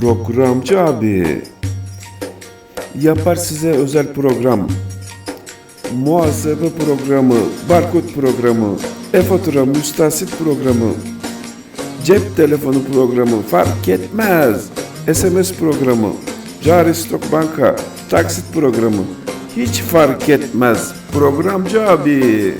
Programcı abi. Yapar size özel program. Muhasebe programı, barkod programı, e-fatura, müstahsit programı, cep telefonu programı fark etmez. SMS programı, cari stok banka, taksit programı hiç fark etmez. Programcı abi.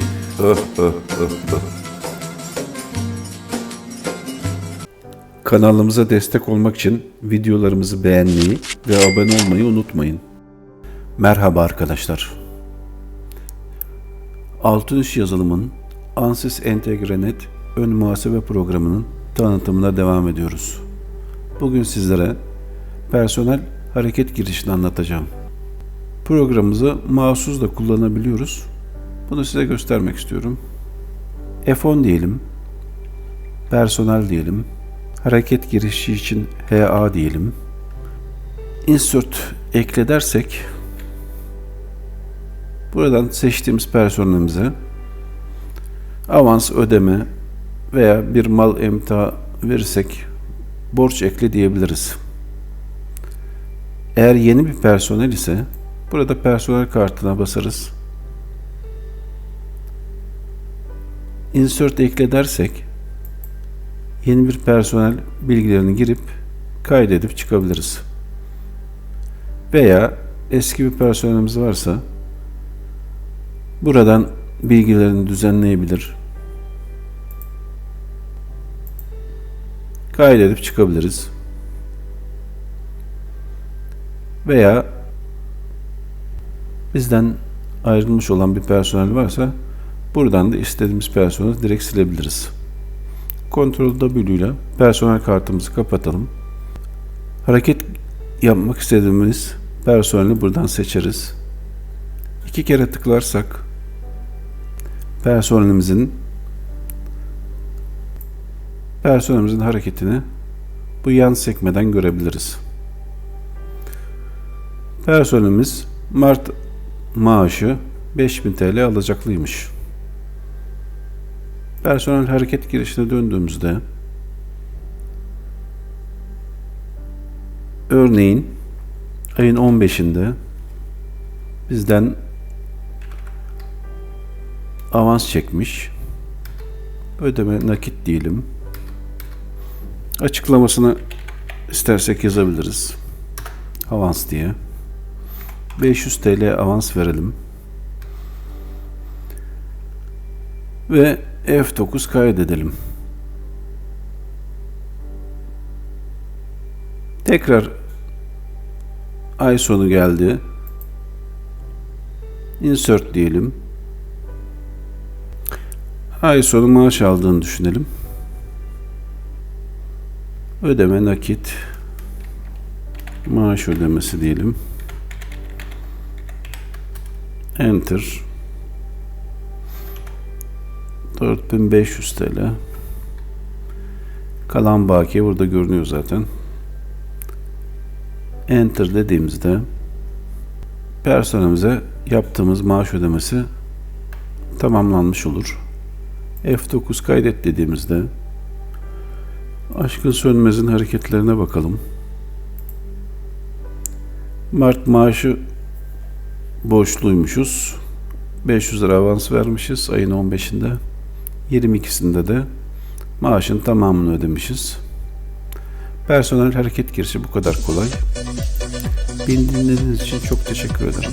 Kanalımıza destek olmak için videolarımızı beğenmeyi ve abone olmayı unutmayın. Merhaba arkadaşlar. Altınüş yazılımın Ansys Entegrenet ön muhasebe programının tanıtımına devam ediyoruz. Bugün sizlere personel hareket girişini anlatacağım. Programımızı mouse'suz kullanabiliyoruz. Bunu size göstermek istiyorum. F10 diyelim. Personel diyelim. Hareket girişi için HA diyelim. Insert ekle dersek buradan seçtiğimiz personelimize avans ödeme veya bir mal emtia verirsek borç ekle diyebiliriz. Eğer yeni bir personel ise burada personel kartına basarız. Insert ekle dersek yeni bir personel bilgilerini girip kaydedip çıkabiliriz. Veya eski bir personelimiz varsa buradan bilgilerini düzenleyebilir. Kaydedip çıkabiliriz. Veya bizden ayrılmış olan bir personel varsa buradan da istediğimiz personeli direkt silebiliriz. Ctrl W ile personel kartımızı kapatalım. Hareket yapmak istediğimiz personeli buradan seçeriz. İki kere tıklarsak personelimizin personelimizin hareketini bu yan sekmeden görebiliriz. Personelimiz Mart maaşı 5000 TL alacaklıymış. Personel hareket girişine döndüğümüzde örneğin ayın 15'inde bizden avans çekmiş. Ödeme nakit diyelim. Açıklamasını istersek yazabiliriz. Avans diye. 500 TL avans verelim. Ve F9 kaydedelim. Tekrar ay sonu geldi. Insert diyelim. Ay sonu maaş aldığını düşünelim. Ödeme nakit. Maaş ödemesi diyelim. Enter. 4500 TL. Kalan bakiye burada görünüyor zaten. Enter dediğimizde personelimize yaptığımız maaş ödemesi tamamlanmış olur. F9 kaydet dediğimizde Aşkın Sönmez'in hareketlerine bakalım. Mart maaşı borçluymuşuz. 500 lira avans vermişiz ayın 15'inde. 22'sinde de maaşın tamamını ödemişiz. Personel hareket girişi bu kadar kolay. Beni dinlediğiniz için çok teşekkür ederim.